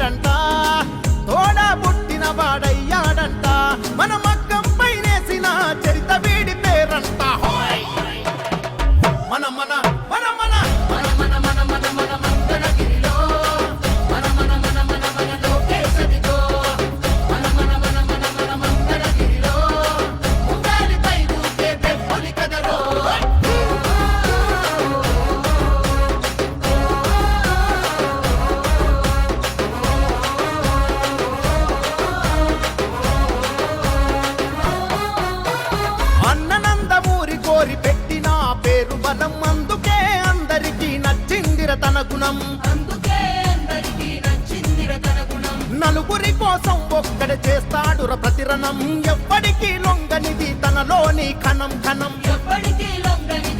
పుట్టినవాడంట తోడ పుట్టినవాడ గుణం. నలుగురి కోసం ఒక్కడ చేస్తాడు ప్రతిరణం. ఎవ్వడికి లొంగనిది తనలోని కణం కణం ఎవ్వడికి లొంగనిది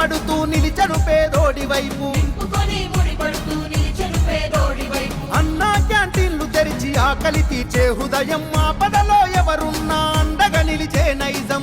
ముడిపడుతూ నిలిచను పేదోడి వైపు. అన్నా క్యాంటీన్లు తెరిచి ఆకలి తీర్చే హృదయం ఆపదలో ఎవరున్నా అండగా నిలిచే నైజం.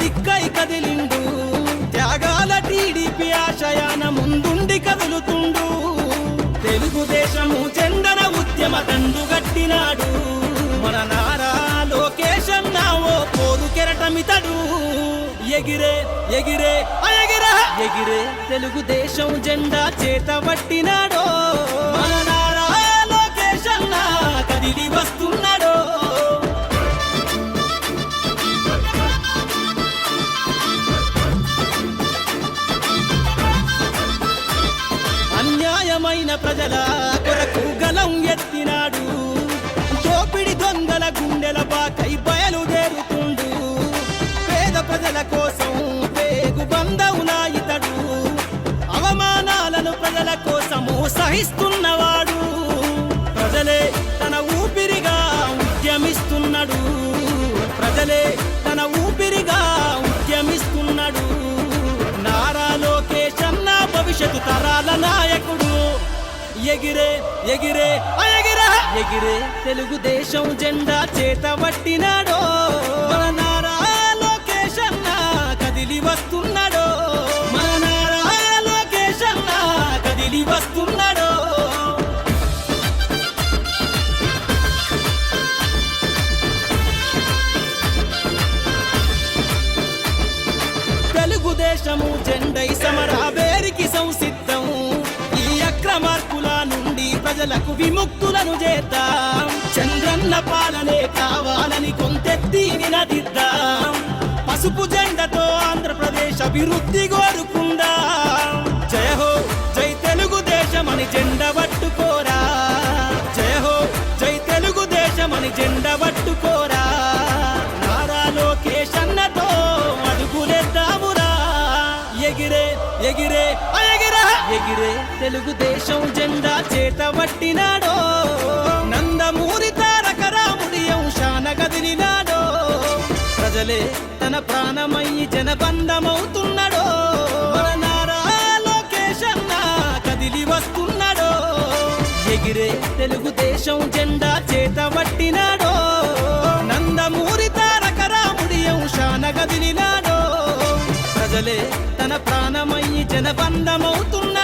దిక్కై కదిలిండు. త్యాగాల టీడీపీ ఆశయాన ముందుండి కదులుతుండు. తెలుగుదేశము జెండన ఉద్యమ దండుగట్టినాడు మన నారా నా ఓ పోరు కెరటమితడు. ఎగిరే ఎగిరే ఎగిరే ఎగిరే తెలుగుదేశం జెండా చేతబట్టినాడో మన భవిష్యత్తు నాయకుడు. ఎగిరే ఎగిరే ఆ ఎగిరే. ఎగిరే తెలుగుదేశం జెండా చేతబట్టినాడో మన నారా కదిలి వస్తున్నా ప్రజలకు విముక్తులను చేద్దాం. చంద్రన్న పాలనే కావాలని కొంతెత్తి నినదిద్దాం పసుపు జెండతో ఆంధ్రప్రదేశ్ అభివృద్ధి కోరుకుందాం. జయ హో జై తెలుగుదేశమని జెండ పట్టుకోరా ఎగిరే తెలుగుదేశం జెండా చేతబట్టినాడో నందమూరి తారక రాముడి అంశాన గదిలినాడో. ప్రజలే తన ప్రాణమయ్యి జనబంధమవుతున్నాడో. కదిలి వస్తున్నాడో. ఎగిరే తెలుగుదేశం జెండా చేతబట్టినాడో నందమూరి తారక రాముడి అంశాన గదిలినాడో. ప్రజలే తన ప్రాణమయ్యి జనబంధమవుతున్నాడో